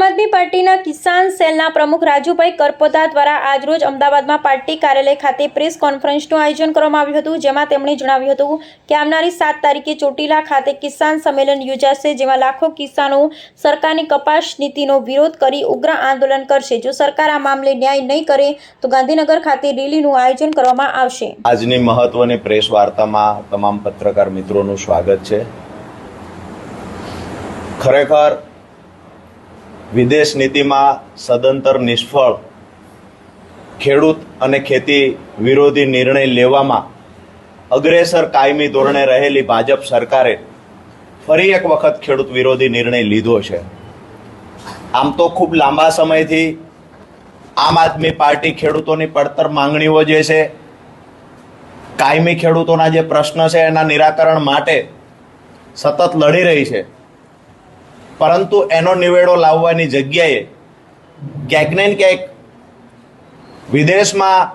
પાર્ટીના કિસાન સેલના પ્રમુખ રાજુભાઈ કરપોદા દ્વારા આજરોજ અમદાવાદમાં પાર્ટી કાર્યાલય ખાતે પ્રેસ કોન્ફરન્સનું આયોજન કરવામાં આવ્યું હતું, જેમાં તેમણે જણાવ્યું હતું કે આવનારી સાત તારીખે ચોટીલા ખાતે કિસાન સંમેલન યોજાશે, જેમાં લાખો કિસાનો સરકારની કપાસ નીતિનો વિરોધ કરી ઉગ્ર આંદોલન કરશે. જો સરકાર આ મામલે ન્યાય નહીં કરે, તો ગાંધીનગર ખાતે રેલીનું આયોજન કરવામાં આવશે. આજની મહત્વની પ્રેસ વાર્તામાં તમામ પત્રકાર મિત્રોનું સ્વાગત છે. ખરેખર વિદેશ નીતિમાં સદંતર નિષ્ફળ, ખેડૂત અને ખેતી વિરોધી નિર્ણય લેવામાં અગ્રેસર કાયમી ધોરણે રહેલી ભાજપ સરકારે ફરી એક વખત ખેડૂત વિરોધી નિર્ણય લીધો છે. આમ તો ખૂબ લાંબા સમયથી આમ આદમી પાર્ટી ખેડૂતોની પડતર માંગણીઓ જે છે, કાયમી ખેડૂતોના જે પ્રશ્ન છે, એના નિરાકરણ માટે સતત લડી રહી છે. પરંતુ એનો નિવેડો લાવવાની જગ્યાએ ક્યાંક ને ક્યાંક વિદેશમાં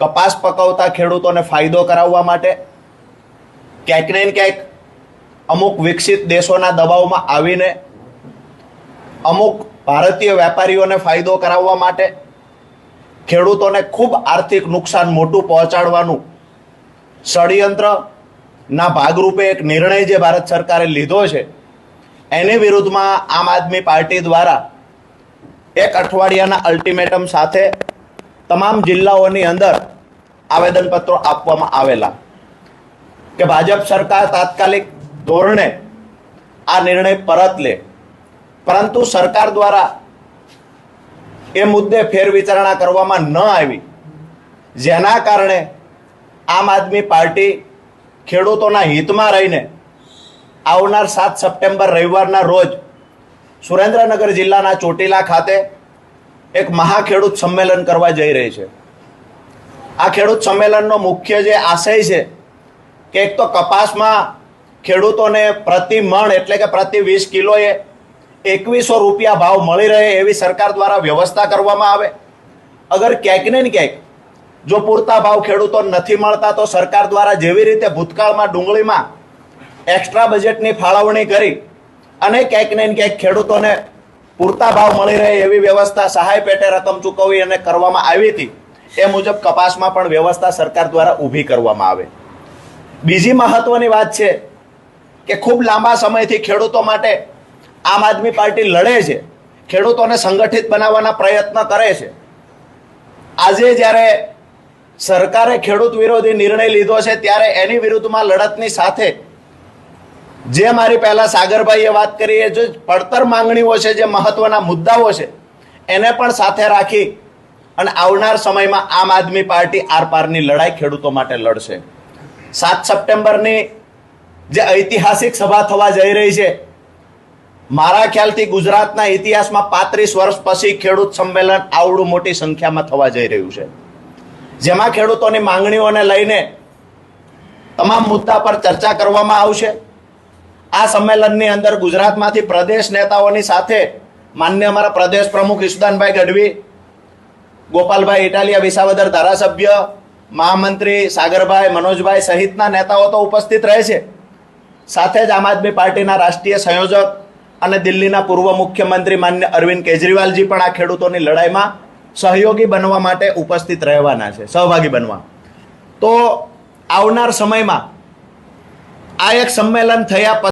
કપાસ પકવતા ખેડૂતોને ફાયદો કરાવવા માટે ક્યાંક ને ક્યાંક અમુક વિકસિત દેશોના દબાવમાં આવીને અમુક ભારતીય વેપારીઓને ફાયદો કરાવવા માટે ખેડૂતોને ખૂબ આર્થિક નુકસાન મોટું પહોંચાડવાનું ષડયંત્રના ભાગરૂપે એક નિર્ણય જે ભારત સરકારે લીધો છે એની વિરુદ્ધમાં આમ આદમી પાર્ટી દ્વારા એક અઠવાડિયાના અલ્ટિમેટમ સાથે તમામ જિલ્લાઓની અંદર આવેદનપત્રો આપવામાં આવેલા કે ભાજપ સરકાર તાત્કાલિક ધોરણે આ નિર્ણય પરત લે. પરંતુ સરકાર દ્વારા એ મુદ્દે ફેરવિચારણા કરવામાં ન આવી. જેના કારણે આમ આદમી પાર્ટી ખેડૂતોના હિતમાં રહીને આવનાર સાત સપ્ટેમ્બર રવિવારના રોજ સુરેન્દ્રનગર જિલ્લાના ચોટીલા ખાતે એક મહાખેડૂત સંમેલન કરવા જઈ રહી છે. આ ખેડૂત સંમેલનનો મુખ્ય જે આશય છે કે એક તો કપાસમાં ખેડૂતોને પ્રતિ મણ એટલે કે પ્રતિ વીસ કિલોએ એકવીસો રૂપિયા ભાવ મળી રહે એવી સરકાર દ્વારા વ્યવસ્થા કરવામાં આવે. અગર ક્યાંક ને ક્યાંક જો પૂરતા ભાવ ખેડૂતો નથી મળતા તો સરકાર દ્વારા જેવી રીતે ભૂતકાળમાં ડુંગળીમાં એક્સ્ટ્રા બજેટની ફાળવણી કરી અને ક્યાંક ને ક્યાંક ખેડૂતોને પૂરતા ભાવ મળી રહે એવી વ્યવસ્થા સહાય પેટે રકમ ચૂકવવી અને કરવામાં આવી હતી, એ મુજબ કપાસમાં પણ વ્યવસ્થા સરકાર દ્વારા ઊભી કરવામાં આવે. બીજી મહત્વની વાત છે કે ખૂબ લાંબા સમયથી ખેડૂતો માટે આમ આદમી પાર્ટી લડે છે, ખેડૂતોને સંગઠિત બનાવવાના પ્રયત્ન કરે છે. આજે જ્યારે સરકારે ખેડૂત વિરોધી નિર્ણય લીધો છે, ત્યારે એની વિરુદ્ધમાં લડતની સાથે જે મારી પહેલા સાગરભાઈએ વાત કરી, એ જે પડતર માંગણીઓ છે, જે મહત્વના મુદ્દાઓ છે, એને પણ સાથે રાખી અને આવનાર સમયમાં આમ આદમી પાર્ટી આરપારની લડાઈ ખેડૂતો માટે લડશે. સાત સપ્ટેમ્બરની જે ઐતિહાસિક સભા થવા જઈ રહી છે, મારા ખ્યાલથી ગુજરાતના ઇતિહાસમાં પાંત્રીસ વર્ષ પછી ખેડૂત સંમેલન આવડું મોટી સંખ્યામાં થવા જઈ રહ્યું છે. જેમાં ખેડૂતોની માંગણીઓને લઈને તમામ મુદ્દા પર ચર્ચા કરવામાં આવશે. આ સંમેલનની અંદર ગુજરાતમાંથી પ્રદેશ નેતાઓની સાથે માન્ય અમારા પ્રદેશ પ્રમુખ ઈશુદાનભાઈ ગઢવી, ગોપાલભાઈ ઇટાલિયા વિસાવદર ધારાસભ્ય, મહામંત્રી સાગરભાઈ મનોજભાઈ સહિતના નેતાઓ તો ઉપસ્થિત રહે છે. સાથે જ આમ આદમી પાર્ટીના રાષ્ટ્રીય સંયોજક અને દિલ્હીના પૂર્વ મુખ્યમંત્રી માન્ય અરવિંદ કેજરીવાલજી પણ આ ખેડૂતોની લડાઈમાં સહયોગી બનવા માટે ઉપસ્થિત રહેવાના છે, સહભાગી બનવા. તો આવનાર સમયમાં આ એક સંમેલન થયા